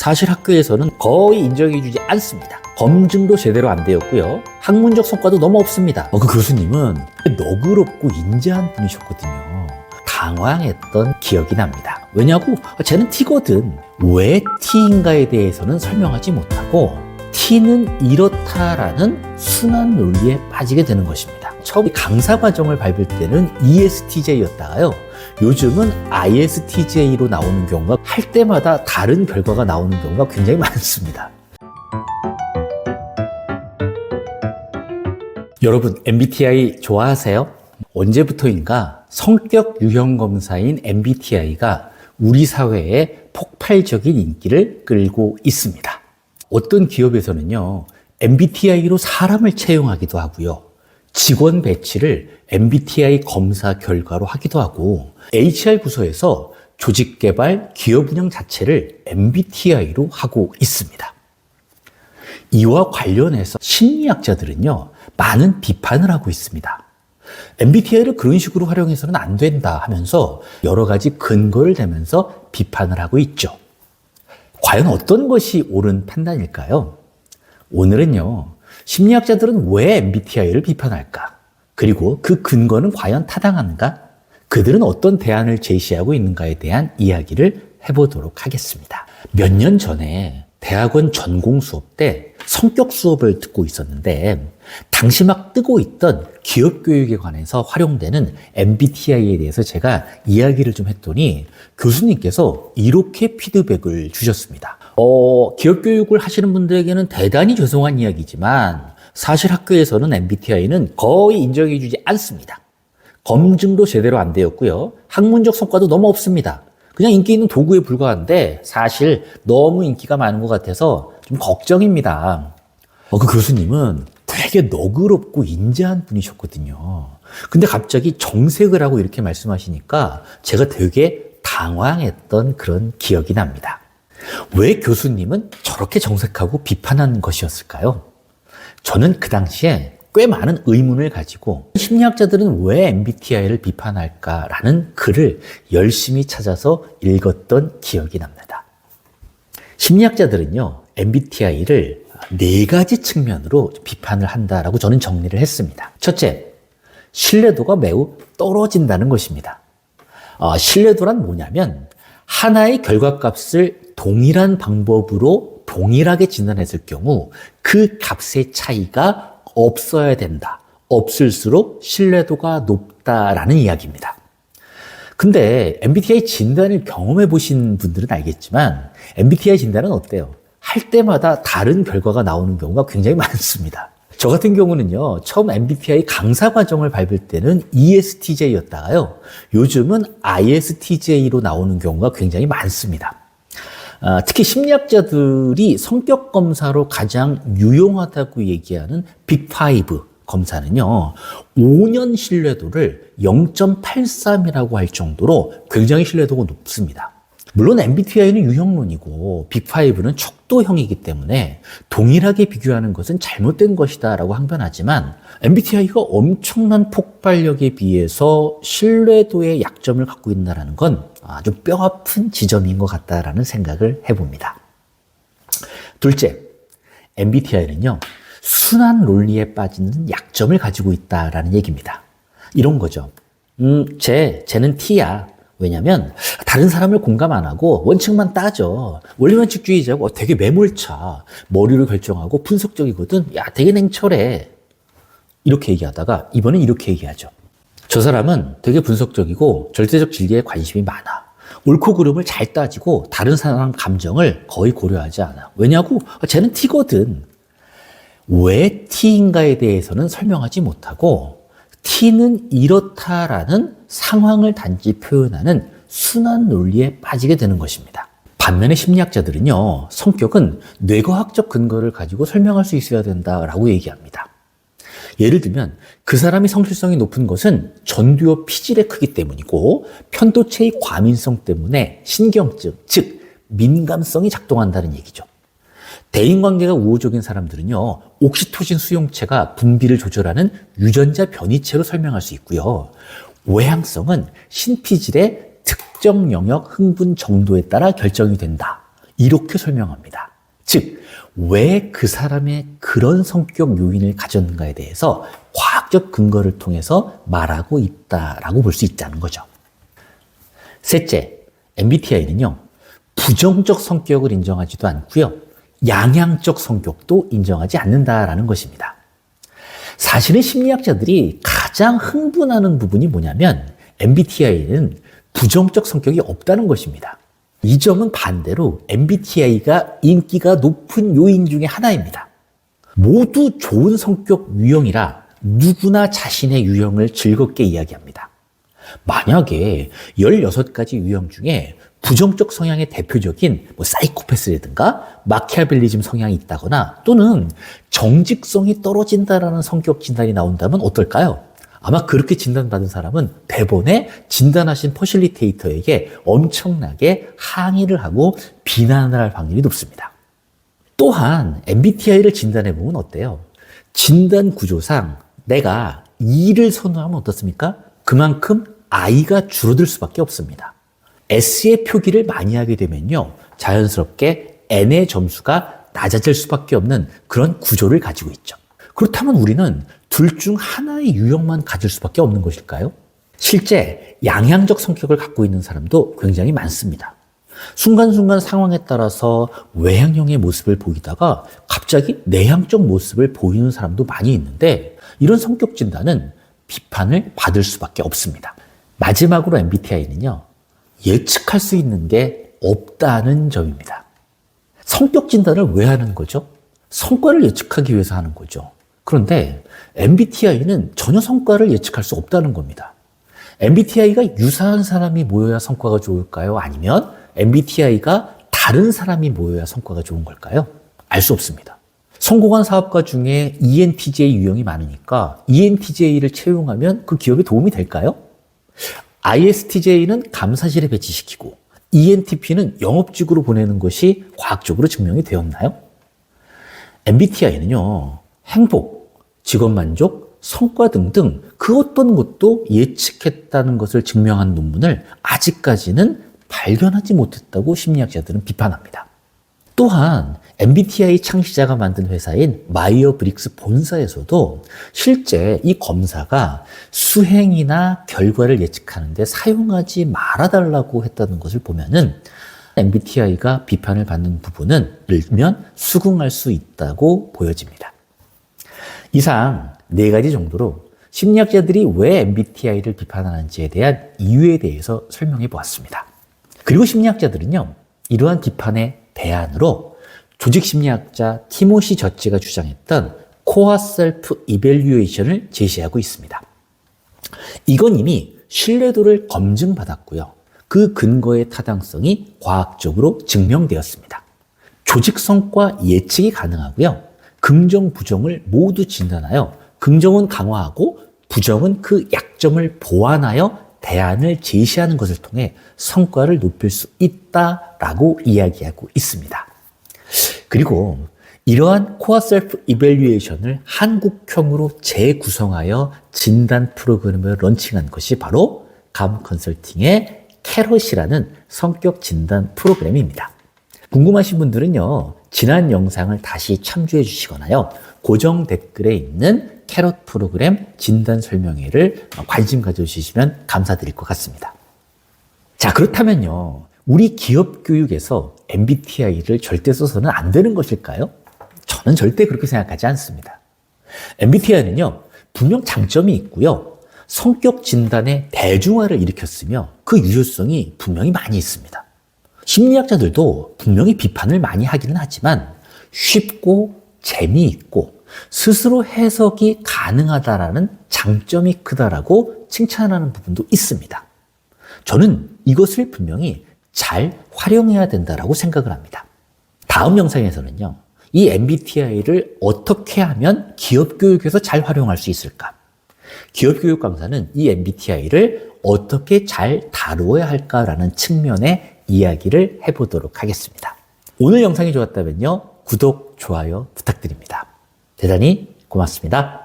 사실 학교에서는 거의 인정해주지 않습니다. 검증도 제대로 안 되었고요. 학문적 성과도 너무 없습니다. 어, 그 교수님은 너그럽고 인자한 분이셨거든요. 당황했던 기억이 납니다. 왜냐고? 쟤는 T거든. 왜 T인가에 대해서는 설명하지 못하고 T는 이렇다라는 순환 논리에 빠지게 되는 것입니다. 처음 강사 과정을 밟을 때는 ESTJ였다가요. 요즘은 ISTJ로 나오는 경우가 할 때마다 다른 결과가 나오는 경우가 굉장히 많습니다. 여러분, MBTI 좋아하세요? 언제부터인가 성격 유형 검사인 MBTI가 우리 사회에 폭발적인 인기를 끌고 있습니다. 어떤 기업에서는요, MBTI로 사람을 채용하기도 하고요. 직원 배치를 MBTI 검사 결과로 하기도 하고, HR 부서에서 조직 개발, 기업 운영 자체를 MBTI로 하고 있습니다. 이와 관련해서 심리학자들은요, 많은 비판을 하고 있습니다. MBTI를 그런 식으로 활용해서는 안 된다 하면서 여러 가지 근거를 대면서 비판을 하고 있죠. 과연 어떤 것이 옳은 판단일까요? 오늘은요, 심리학자들은 왜 MBTI를 비판할까? 그리고 그 근거는 과연 타당한가? 그들은 어떤 대안을 제시하고 있는가에 대한 이야기를 해보도록 하겠습니다. 몇 년 전에 대학원 전공 수업 때 성격 수업을 듣고 있었는데 당시 막 뜨고 있던 기업 교육에 관해서 활용되는 MBTI에 대해서 제가 이야기를 좀 했더니 교수님께서 이렇게 피드백을 주셨습니다. 어, 기업 교육을 하시는 분들에게는 대단히 죄송한 이야기지만 사실 학교에서는 MBTI는 거의 인정해주지 않습니다. 검증도 제대로 안 되었고요. 학문적 성과도 너무 없습니다. 그냥 인기 있는 도구에 불과한데 사실 너무 인기가 많은 것 같아서 좀 걱정입니다. 어, 그 교수님은 되게 너그럽고 인자한 분이셨거든요. 근데 갑자기 정색을 하고 이렇게 말씀하시니까 제가 되게 당황했던 그런 기억이 납니다. 왜 교수님은 저렇게 정색하고 비판한 것이었을까요? 저는 그 당시에 꽤 많은 의문을 가지고 심리학자들은 왜 MBTI를 비판할까라는 글을 열심히 찾아서 읽었던 기억이 납니다. 심리학자들은요, MBTI를 네 가지 측면으로 비판을 한다라고 저는 정리를 했습니다. 첫째, 신뢰도가 매우 떨어진다는 것입니다. 어, 신뢰도란 뭐냐면 하나의 결과값을 동일한 방법으로 동일하게 진단했을 경우 그 값의 차이가 없어야 된다. 없을수록 신뢰도가 높다라는 이야기입니다. 근데 MBTI 진단을 경험해 보신 분들은 알겠지만 MBTI 진단은 어때요? 할 때마다 다른 결과가 나오는 경우가 굉장히 많습니다. 저 같은 경우는요, 처음 MBTI 강사 과정을 밟을 때는 ESTJ였다가요, 요즘은 ISTJ로 나오는 경우가 굉장히 많습니다. 아, 특히 심리학자들이 성격 검사로 가장 유용하다고 얘기하는 빅5 검사는요, 5년 신뢰도를 0.83이라고 할 정도로 굉장히 신뢰도가 높습니다. 물론 MBTI는 유형론이고 빅5는 척도형이기 때문에 동일하게 비교하는 것은 잘못된 것이다라고 항변하지만 MBTI가 엄청난 폭발력에 비해서 신뢰도의 약점을 갖고 있다는 건 아주 뼈아픈 지점인 것 같다라는 생각을 해봅니다. 둘째, MBTI는요, 순환 논리에 빠지는 약점을 가지고 있다라는 얘기입니다. 이런 거죠. 음, 쟤, 쟤는 T야. 왜냐면 다른 사람을 공감 안 하고 원칙만 따져. 원리원칙주의자고 되게 매몰차. 머리로 결정하고 분석적이거든. 야, 되게 냉철해. 이렇게 얘기하다가 이번엔 이렇게 얘기하죠. 저 사람은 되게 분석적이고 절대적 진리에 관심이 많아. 옳고 그름을 잘 따지고 다른 사람 감정을 거의 고려하지 않아. 왜냐고? 쟤는 T거든. 왜 T인가에 대해서는 설명하지 못하고 T는 이렇다라는 상황을 단지 표현하는 순환 논리에 빠지게 되는 것입니다. 반면에 심리학자들은요, 성격은 뇌과학적 근거를 가지고 설명할 수 있어야 된다라고 얘기합니다. 예를 들면 그 사람이 성실성이 높은 것은 전두엽 피질의 크기 때문이고 편도체의 과민성 때문에 신경증, 즉 민감성이 작동한다는 얘기죠. 대인관계가 우호적인 사람들은요, 옥시토신 수용체가 분비를 조절하는 유전자 변이체로 설명할 수 있고요. 외향성은 신피질의 특정 영역 흥분 정도에 따라 결정이 된다. 이렇게 설명합니다. 즉, 왜 그 사람의 그런 성격 요인을 가졌는가에 대해서 과학적 근거를 통해서 말하고 있다라고 볼 수 있다는 거죠. 셋째, MBTI는요, 부정적 성격을 인정하지도 않고요, 양양적 성격도 인정하지 않는다라는 것입니다. 사실은 심리학자들이 가장 흥분하는 부분이 뭐냐면 MBTI는 부정적 성격이 없다는 것입니다. 이 점은 반대로 MBTI가 인기가 높은 요인 중에 하나입니다. 모두 좋은 성격 유형이라 누구나 자신의 유형을 즐겁게 이야기합니다. 만약에 16가지 유형 중에 부정적 성향의 대표적인 뭐 사이코패스라든가 마키아벨리즘 성향이 있다거나 또는 정직성이 떨어진다라는 성격 진단이 나온다면 어떨까요? 아마 그렇게 진단받은 사람은 대본에 진단하신 퍼실리테이터에게 엄청나게 항의를 하고 비난을 할 확률이 높습니다. 또한 MBTI를 진단해 보면 어때요? 진단 구조상 내가 2를 선호하면 어떻습니까? 그만큼 I가 줄어들 수밖에 없습니다. S의 표기를 많이 하게 되면요. 자연스럽게 N의 점수가 낮아질 수밖에 없는 그런 구조를 가지고 있죠. 그렇다면 우리는 둘 중 하나의 유형만 가질 수밖에 없는 것일까요? 실제 양향적 성격을 갖고 있는 사람도 굉장히 많습니다. 순간순간 상황에 따라서 외향형의 모습을 보이다가 갑자기 내향적 모습을 보이는 사람도 많이 있는데 이런 성격 진단은 비판을 받을 수밖에 없습니다. 마지막으로 MBTI는요, 예측할 수 있는 게 없다는 점입니다. 성격 진단을 왜 하는 거죠? 성과를 예측하기 위해서 하는 거죠. 그런데 MBTI는 전혀 성과를 예측할 수 없다는 겁니다. MBTI가 유사한 사람이 모여야 성과가 좋을까요? 아니면 MBTI가 다른 사람이 모여야 성과가 좋은 걸까요? 알 수 없습니다. 성공한 사업가 중에 ENTJ 유형이 많으니까 ENTJ를 채용하면 그 기업에 도움이 될까요? ISTJ는 감사실에 배치시키고 ENTP는 영업직으로 보내는 것이 과학적으로 증명이 되었나요? MBTI는요, 행복, 직업 만족, 성과 등등 그 어떤 것도 예측했다는 것을 증명한 논문을 아직까지는 발견하지 못했다고 심리학자들은 비판합니다. 또한 MBTI 창시자가 만든 회사인 마이어 브릭스 본사에서도 실제 이 검사가 수행이나 결과를 예측하는데 사용하지 말아달라고 했다는 것을 보면은 MBTI가 비판을 받는 부분은 일면 수긍할 수 있다고 보여집니다. 이상 네 가지 정도로 심리학자들이 왜 MBTI를 비판하는지에 대한 이유에 대해서 설명해 보았습니다. 그리고 심리학자들은요, 이러한 비판의 대안으로 조직 심리학자 티모시 저치가 주장했던 코어 셀프 이벨리에이션을 제시하고 있습니다. 이건 이미 신뢰도를 검증받았고요. 그 근거의 타당성이 과학적으로 증명되었습니다. 조직 성과 예측이 가능하고요. 긍정, 부정을 모두 진단하여 긍정은 강화하고 부정은 그 약점을 보완하여 대안을 제시하는 것을 통해 성과를 높일 수 있다라고 이야기하고 있습니다. 그리고 이러한 코어 셀프 이벨리에이션을 한국형으로 재구성하여 진단 프로그램을 런칭한 것이 바로 감 컨설팅의 캐럿이라는 성격 진단 프로그램입니다. 궁금하신 분들은요, 지난 영상을 다시 참조해 주시거나요, 고정 댓글에 있는 캐럿 프로그램 진단 설명회를 관심 가져주시면 감사드릴 것 같습니다. 자, 그렇다면요, 우리 기업 교육에서 MBTI를 절대 써서는 안 되는 것일까요? 저는 절대 그렇게 생각하지 않습니다. MBTI는요, 분명 장점이 있고요. 성격 진단의 대중화를 일으켰으며 그 유효성이 분명히 많이 있습니다. 심리학자들도 분명히 비판을 많이 하기는 하지만 쉽고 재미있고 스스로 해석이 가능하다라는 장점이 크다라고 칭찬하는 부분도 있습니다. 저는 이것을 분명히 잘 활용해야 된다라고 생각을 합니다. 다음 영상에서는요, 이 MBTI를 어떻게 하면 기업 교육에서 잘 활용할 수 있을까? 기업 교육 강사는 이 MBTI를 어떻게 잘 다루어야 할까라는 측면의 이야기를 해보도록 하겠습니다. 오늘 영상이 좋았다면요, 구독, 좋아요 부탁드립니다. 대단히 고맙습니다.